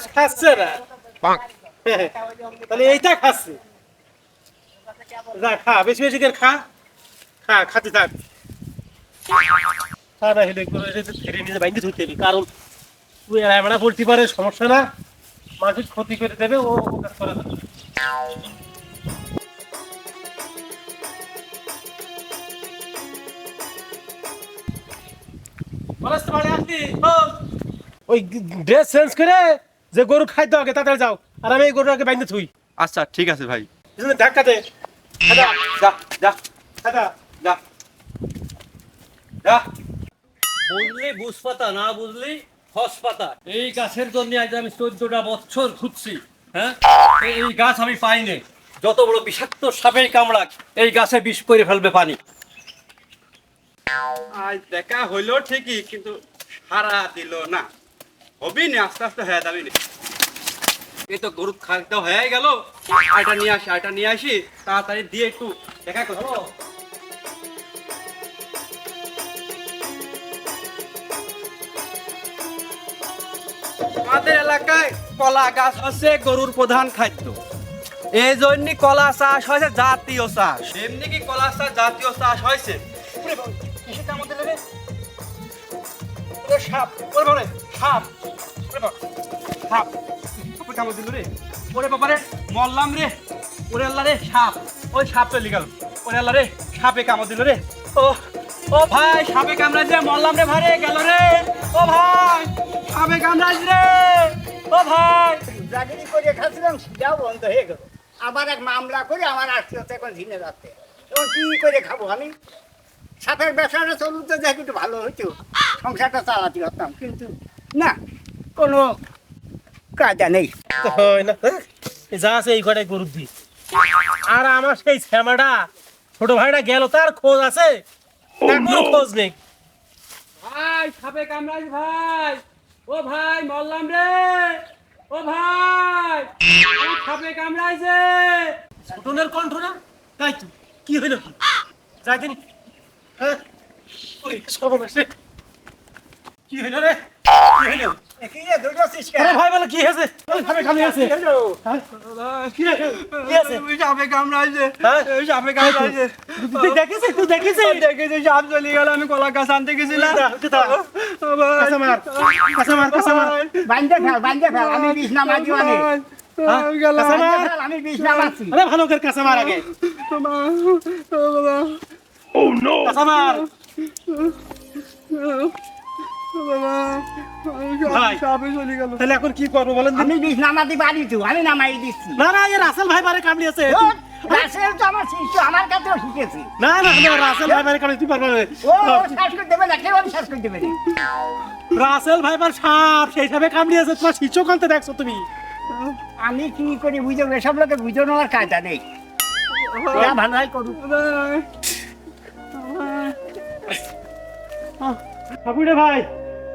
ঘাস খাচ্ছে না। তাহলে এইটা খাচ্ছে। যা খা বেশি বেশি করে খা। খা খাতে থাক। খা না হেলে ধরে নিজে বাইন্দে ধরতে হবে। কারণ তুই এরা বলতে পারে সমস্যা না। মাটির ক্ষতি করে দেবে ও কাজ করে শোন, ওই ড্রেস চেঞ্জ করে যে গরু খাইতে হবে তাড়াতাড়ি যাও। আর আমি এই গরুটাকে বাইন্দে থুই। আচ্ছা ঠিক আছে ভাই। পিছনে ধাক্কা দে খাদা যা যা খাদা যা। যা। বুঝলি বুঝ পাতা না বুঝলি হস পাতা। এই গাছের জন্য আজ আমি চোদ্দটা বছর খুঁজছি হ্যাঁ? এই- এই গাছ আমি পাইনি। যত বড় বিষাক্ত সাপের কামড়াক এই গাছে বিষ করে ফেলবে পানি। আজ দেখা হইল ঠিকই কিন্তু সারা দিল না। হবি আস্তে আস্তে না। তো খাইতে হয়ে গেল। নিয়ে আসি নিয়ে আসি তাড়াতাড়ি দিয়ে একটু দেখা করো। আমাদের এলাকায় কলা গাছ হচ্ছে গরুর প্রধান খাদ্য। এই জন্য কলা চাষ হয়েছে জাতীয় চাষ। এমনি কি কলা চাষ জাতীয় চাষ হয়েছে? সাপ, সাপ, সাপ, সাপে রে। ওরে বাবারে মরলাম রে। ওরে আল্লাহ রে সাপ। ওই সাপ গেল। ওরে আল্লাহ রে সাপে কামড় দিল রে। ও ও ভাই সাপে কামড়াই রে মরলাম রে ভাই রে গেল রে। ও ভাই সাপে কামড়াই রে। ও ভাই। চাকরি করে খাচ্ছিলাম সেটাও বন্ধ হয়ে গেল। আবার এক মামলা করে আমার আত্মীয়তা এখন ঝিনে যাচ্ছে। এখন কি করে খাব আমি? সাপের ব্যবসাটা চলুন তো দেখ একটু ভালো হইতো। সংসারটা চালাতে পারতাম কিন্তু না। কোনো কায়দা নেই। তো হয় না, হ্যাঁ? যা আছে এই কটাই গরুর দি আর আমার সেই শ্যামাটা ছোট ভাইটা গেল তার খোঁজ আছে? তার খোঁজ নেই। ভাই সাপে কামড়াই ভাই। ও ভাই মরলাম রে। ও ভাই সাপে কামড়াইছে। ছোটনের কণ্ঠ না? তাই তো। কি হইল? কি যাই দিন হ্যাঁ? ওই কি হইল রে? কি হইল? ভাই বলে কি হয়েছে? হ্যাঁ? কি আছে কি আছে সাপে কামড়াইছে। হ্যাঁ? সাপে কামড়াইছে। তুই দেখেছিস? তুই দেখেছিস? দেখেছি সাপ চলে গেল আমি কলা গাছ আনতে গেছিলাম। আমি বিষ নামাজি মানে হ্যাঁ? আমি বিষ নামাচ্ছি আরে ভালো করে কাঁচা মার আগে। কাঁচা মার। ভাই তাহলে এখন কি করব বলেন দিন? আমি বিষ নামাতে পারি তো আমি নামাই দিচ্ছি না না এ রাসেল ভাই বারে কামড়িয়েছে ও, রাসেল তো আমার শিষ্য আমার কাছেও শিখেছে। না না রাসেল ভাই বারে কামড়িয়ে তুই পারবে ও ও শ্বাস করতে দেবে না কেউ শ্বাস করতে দেবে রাসেল ভাই বার সাপ সেই সাপে কামড়িয়েছে তোমার শিষ্য কান্তে দেখছ তুমি? আমি কি করে বুঝে এসব লোকে বুঝে নেওয়ার কায়দা নেই। ভালো হয় করুক। সাবুড়ে ভাই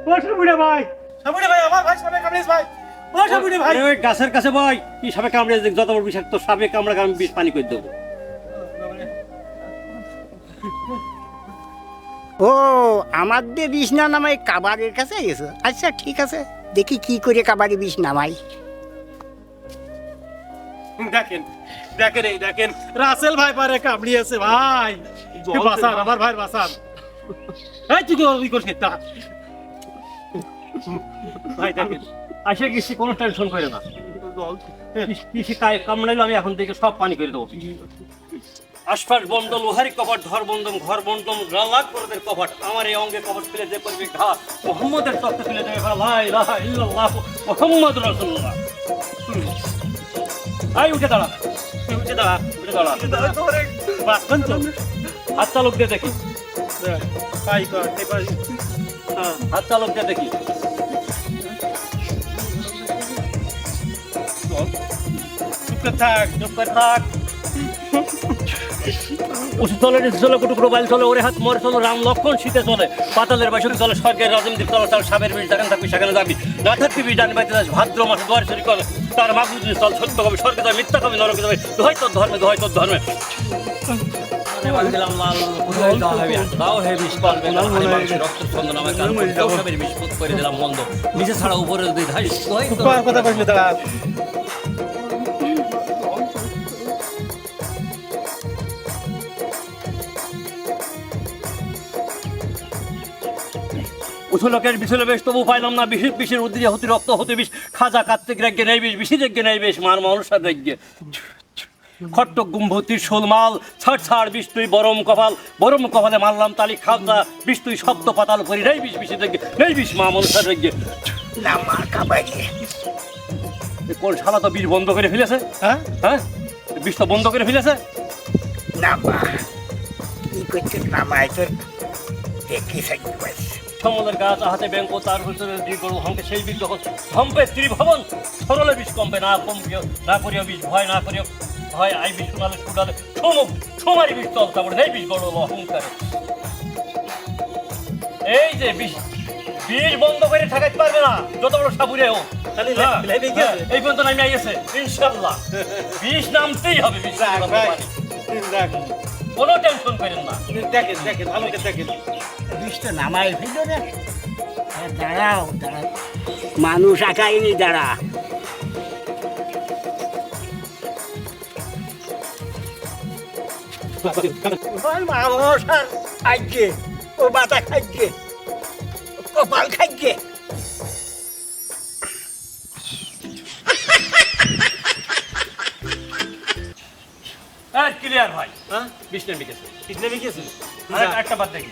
ও সাবুড়ে ভাই। সাবুড়ে ভাই আমার ভাই সাপে কামড়িয়েছে ভাই। ও সাবুড়ে ভাই। ওই গাছের কাছে বই কি সাপে কামড়ে যত বড় বিষাক্ত সাপে কামড়া আমি বিষ পানি করে দেবো। ও আমার দিয়ে বিষ না নামাই কাবারের কাছে গেছে। আচ্ছা ঠিক আছে দেখি কি করে কাবারে বিষ নামাই। দেখেন দেখেন এই দেখেন। রাসেল ভাই পারে কামড়িয়েছে ভাই। বাসান আমার ভাই বাসান এই তুই কি তা ভাই দেখেন আসে গেছি কোনো টেনশন করে না। কৃষি কামড়াইলো আমি এখন থেকে সব পানি করে দেবো। আশপাশ লোহারি কপাট ধর বন্ধম ঘর বন্ধম লাখ করদের কপাট আমার এই অঙ্গে কপাট ফেলে যে করবে ঘা। মোহাম্মদের তত্ত্ব ফেলে দেবে ভাই ইলাহা ইল্লাল্লাহ মোহাম্মদ রাসূলুল্লাহ। আই উঠে দাঁড়া। তুই উঠে দাঁড়া। উঠে দাঁড়া বাসন হাত চালক দিয়ে দেখি। ভাই কর হ্যাঁ, হাত দেখি। চুপ থাক চুপ থাক। উঁচু চলে নিচু চলে কুটুকুটো বাইল চলে ওরে হাত মরে চলো রাম লক্ষণ শীতে চলে পাতালের বাসক চলে স্বর্গের রাজনীতি চলে সাবের বীজ যেখানে থাকবি সেখানে যাবি না থাকবি বীজ জানি বাইতে যাস ভাদ্র মাসে দুয়ারে চুরি করে। তার মাগুজ চল সত্য কবি স্বর্গে যাবে মিথ্যা কবি নরকে যাবে তোর ধর্মে দোহাই তোর ধর্মে। কানে বাঁধিলাম লাল কোথায় দাও হেবি দাও হে বিষ পালবে না রক্ত ছন্দন আমার কান সবের বিষ করে দিলাম বন্ধ নিচে ছাড়া উপরে যদি ধাই কথা কইলে দাঁড়া উঁচু লোকের বিছুলে বেশ তবু পাইলাম না বিষ বিষের উদ্দিজে হতে রক্ত হতে বিষ খাজা কার্তিক রেগে নেই বিষ বিশি রেগে নেই বেশ মার মানুষের রেগে খট্ট গুম্ভতির শোলমাল ছাড় ছাড় বিষ তুই বরম কপাল বরম কপালে মারলাম তালি খাজা বিষ তুই শব্দ পাতাল করি নেই বিষ বিশি রেগে নেই বিষ মা মানুষের রেগে না মা কাবাই কোন শালা তো বিষ বন্ধ করে ফেলেছে? হ্যাঁ? হ্যাঁ? বিষ তো বন্ধ করে ফেলেছে? না মা। কি করছে না মা তোর দেখি পারছি সমলের গাছ হাতে ব্যাংক তার ভিতরে গরু হংকে সেই বীজ যখন ধম্পে ত্রিভবন সরলে বিষ কমবে না কমপিও না করিও বিষ ভয় না করিও। ভয় আই বিষ শুনালে শুনালে সমুখ সমারি বিষ চল তারপরে এই বিষ গড় অহংকারে। এই যে বিষ বিষ বন্ধ করে ঠেকাইতে পারবে না যত বড় সাবুরে হোক। হ্যাঁ, হ্যাঁ, এই পর্যন্ত নামে আইয়েছে ইনশাল্লাহ। বিষ নামতেই হবে বিষ ভাই কোনো টেনশন করেন না। দেখেন দেখেন করে দেখেন। বৃষ্টি নামাই ফেলো রে হ্যাঁ, দাঁড়াও দাঁড়াও। মানুষ আঁকাইনি দাঁড়া। মানুষ আর খাইছে ও মাথা খাইছে কপাল খাইছে ক্লিয়ার ভাই। হ্যাঁ? বিষ বিকেছে গেছে বিকেছে একটা বাদ দেখি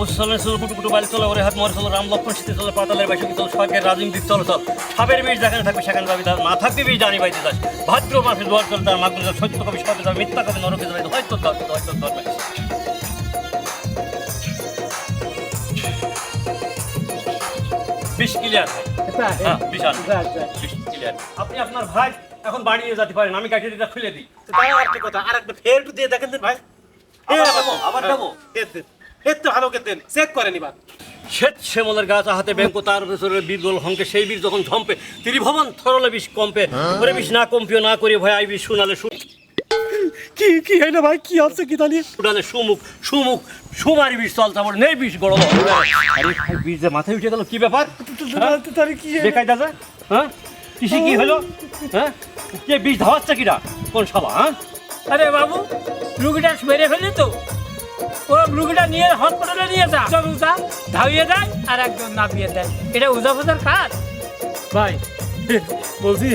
ওষুধ চলে চলো কুটু কুটু বাড়ি চলো ওরে হাত মরে চলো রাম লক্ষণ শীতে চলো পাতালের বাইশে চলো সরকার রাজনীতি চলো চল। সাবের বীজ যেখানে থাকবে সেখানে যাবে তার না থাকবে বীজ জানি বাইতে যাস ভাদ্র মাসে দুয়ার চলে তার মাগুদ সত্য কবি সত্য যাবে মিথ্যা কবি নরকে যাবে হয়তো হয়তো ক্লিয়ার হ্যাঁ বিশাল যাক যাক ক্লিয়ার আপনি আপনার ভাই এখন বাড়িয়ে যেতে পারেন আমি খুলে দিই। তাই আর একটা কথা আর ফের দিয়ে দেখেন ভাই। আবার দেবো। তো ভালো করে দেন চেক করেন এবার। শ্বেত শ্যামলের গাছ হাতে ব্যাংক তার ভেতরে বীরবল হংকে সেই বীর যখন ঝম্পে ত্রিভবন থরলে বিষ কম্পে ওরে বিষ না কম্পিও না করে ভয় আই বিষ শুনালে শু- কি কি হইল ভাই? কি হচ্ছে কি শুনালে সুমুখ সুমুখ সুমারি বিষ চল তারপর নেই বিষ গড় আরে ভাই বিষ যে মাথায় উঠে গেল কি ব্যাপার? হ্যাঁ? তাহলে কি বেকায় দাদা হ্যাঁ? কিসে কি হলো হ্যাঁ? কে বিষ ধাওয়াচ্ছে কিরা কোন সভা হ্যাঁ? আরে বাবু রুগীটা মেরে ফেলি তো। রুগীটা নিয়ে হসপিটালে নিয়ে যা। একজন উজা ধাবিয়ে দেয় আর একজন নামিয়ে দেয়। এটা উজা ফোজার কাজ? ভাই বলছি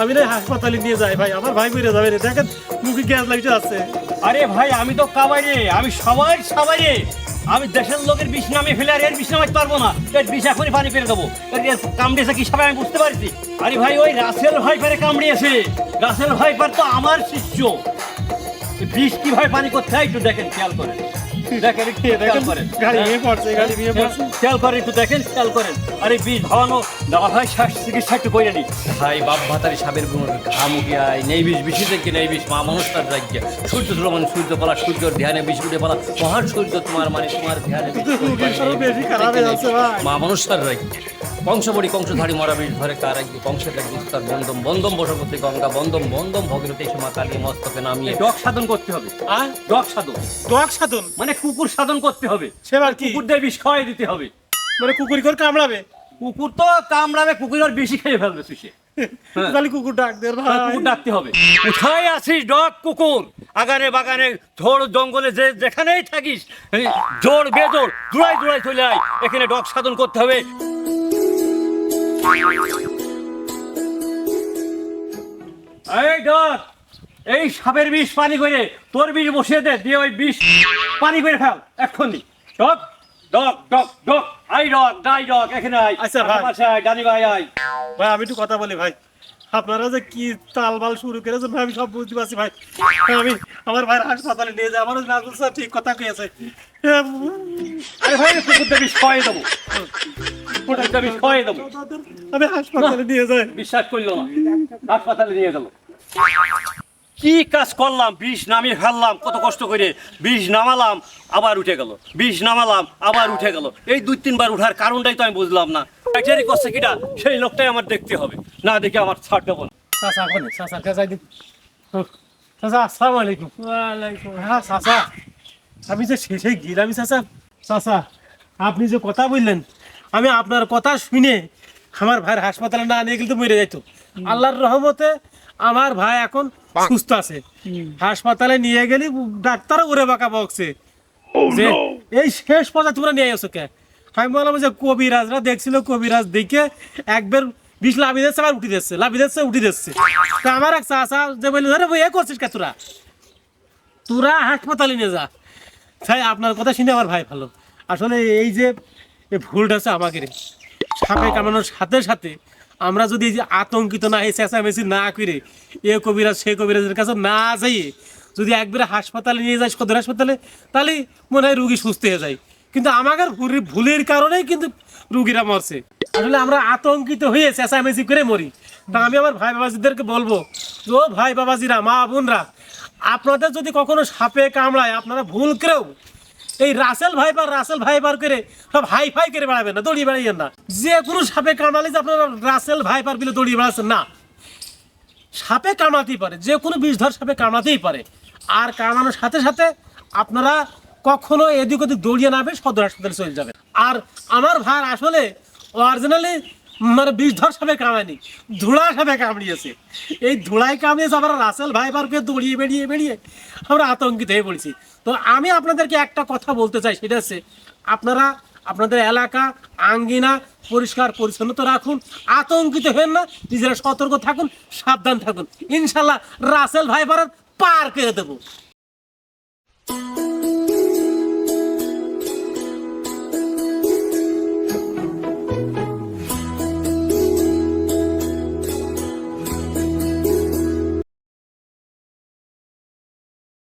আমি না হাসপাতালে নিয়ে যাই ভাই আমার ভাই মরে যাবে রে। দেখেন মুখে গ্যাস আছে। আরে ভাই আমি তো কাবাইরে আমি সবাই সবাই আমি দেশের লোকের বিষ নামে ফেলে আর এর বিষ নামাতে পারব না। এর বিষ এখনই পানি ফেলে দেবো। এর কামড়িয়েছে কি সবাই আমি বুঝতে পারছি? আরে ভাই ওই রাসেল ভাইপারে কামড়িয়েছে। রাসেল ভাইপার তো আমার শিষ্য। বিষ কীভাবে পানি করতে হয় একটু দেখেন খেয়াল করেন। দেখেন খেয়ে দেখেন। গাড়ি ভেঙে পড়ছে গাড়ি ভেঙে পড়ছে। খেয়াল করেন একটু দেখেন খেয়াল করেন। আরে বিষ ধাওয়ানো দেওয়া হয় শ্বাস চিকিৎসা একটু করে নি ভাই বাপ ভাতারি সাবের গুণ ঘামুকি আয়। নেই বিষ বিশি থেকে নেই বিষ? মা মানুষটার রাজ্য। সূর্য ছিল মানে সূর্য সূর্যর ধ্যানে বিষ উঠে মহান সূর্য তোমার মানে তোমার ধ্যানে বিষ। মা মানুষটার রাজ্য। কংসবড়ি কংসধারী মরা বিষ ধরে কার রাজ্য কংসের রাজ্য বিস্তার বন্দম বন্দম বসবতী গঙ্গা বন্দম বন্দম ভগীরথী সীমা কালী মস্তকে নামিয়ে ডক সাধন করতে হবে। আর ডক সাধন? দোয়াক সাধন? মানে কুকুর সাধন করতে হবে। সেবার কি? কুকুরদের বিষ খাওয়াই দিতে হবে। মানে কুকুরি করে কামড়াবে? কুকুর তো কামড়াবে কুকুর আর বেশি খেয়ে ফেলবে সুষে হ্যাঁ। তাহলে কুকুর ডাক ভাই। কুকুর ডাকতে হবে। কোথায় আছিস ডগ কুকুর? আগানে বাগানে ঝোড় জঙ্গলে যে যেখানেই থাকিস জোর বেজোর দূরাই দূরাই চলে আয়। এখানে ডগ সাধন করতে হবে। এই ডগ এই সাপের বিষ পানি করে তোর বিষ বসিয়ে দে দিয়ে ওই বিষ পানি করে ফেল এক্ষুনি। Dog dog dog dog. I doc ডাই ডক এখানে আই আচ্ছা, ভাই। ডানি ভাই আই ভাই আমি একটু কথা বলি ভাই। আপনারা যে কি তালবাল শুরু করেছেন ভাই, আমি সব বুঝতে পারছি ভাই। আমি আমার ভাইয়ের হাসপাতালে নিয়ে যাই। আমার নাজুল স্যার ঠিক কথা কয়েছে আরে ভাই কুকুরদের বিষ খাওয়াই দেবো। কিন্তু আমি খাওয়াই দেবো। আমি হাসপাতালে নিয়ে যাই। বিশ্বাস করল না। হাসপাতালে নিয়ে গেল কি কাজ করলাম? বিষ নামিয়ে ফেললাম কত কষ্ট করে। বিষ নামালাম আবার উঠে গেল। বিষ নামালাম আবার উঠে গেল। এই দুই তিনবার উঠার কারণটাই তো আমি বুঝলাম না। ব্যাকটেরি করছে কিটা সেই লোকটাই আমার দেখতে হবে। না দেখে আমার ছাড় দেবো না। চাচা কোনে চাচা কে দিন চাচা আসসালামু আলাইকুম। ওয়ালাইকুম হ্যাঁ চাচা। আমি যে শেষে গেলাম চাচা। চাচা আপনি যে কথা বললেন আমি আপনার কথা শুনে আমার ভাইয়ের হাসপাতালে না নিয়ে গেলে তো মরে যাইতো। আল্লাহর রহমতে আমার ভাই এখন সুস্থ আছে। হাসপাতালে নিয়ে গেলি ডাক্তার উড়ে বাঁকা বকছে। যে এই শেষ পর্যায়ে তোমরা নিয়ে আসো কে? আমি বললাম যে কবিরাজরা দেখছিল কবিরাজ দেখে একবার বিষ লাভি দিচ্ছে আবার উঠি দিচ্ছে লাভি দিচ্ছে উঠি দিচ্ছে। তা আমার এক চাচা যে বলল ধরে এ করছিস কে তোরা? তোরা হাসপাতালে নিয়ে যা। তাই আপনার কথা শুনে আমার ভাই ভালো। আসলে এই যে ভুলটা হচ্ছে আমাকে সাপে কামানোর সাথে সাথে আমরা যদি যে আতঙ্কিত না, এই চেঁচামেচি না করে এ কবিরাজ, সে কবিরাজের কাছে না যাইয়ে যদি একবারে হাসপাতালে নিয়ে যায় সদর হাসপাতালে, তাহলে মনে হয় রুগী সুস্থ হয়ে যায়। কিন্তু আমাদের ভুল- ভুলের কারণেই কিন্তু রুগীরা মরছে। আসলে আমরা আতঙ্কিত হয়ে চেঁচামেচি করে মরি। তা আমি আমার ভাই বাবাজিদেরকে বলব যে ও ভাই বাবাজিরা, মা বোনরা, আপনাদের যদি কখনো সাপে কামড়ায়, আপনারা ভুল করেও এই রাসেল ভাইপার রাসেল ভাইপার করে সব হাই ফাই করে বেড়াবেন না দড়িয়ে বেড়াইয়েন না। যে কোনো সাপে কামড়ালে যে আপনারা রাসেল ভাইপার বিলে দড়িয়ে বেড়াচ্ছেন, না। সাপে কামড়াতেই পারে, যে কোনো বিষধর সাপে কামড়াতেই পারে। আর কামড়ানোর সাথে সাথে আপনারা কখনো এদিক ওদিক দৌড়িয়ে নামে সদর হাসপাতালে চলে যাবেন। আর আমার ভাই আসলে অরিজিনালি মানে বিষধর সাপে কামড়ায়নি, ধুলা সাপে কামড়িয়েছে। এই ধুলায় কামড়িয়েছে আমরা রাসেল ভাইপারকে দৌড়িয়ে বেরিয়ে বেরিয়ে আমরা আতঙ্কিত হয়ে পড়েছি। তো আমি আপনাদেরকে একটা কথা বলতে চাই, সেটা হচ্ছে আপনারা, আপনাদের এলাকা, আঙ্গিনা পরিষ্কার পরিচ্ছন্নতা রাখুন, আতঙ্কিত হেন না, নিজেরা সতর্ক থাকুন, সাবধান থাকুন। ইনশাল্লাহ রাসেল ভাই পার করে দেবো।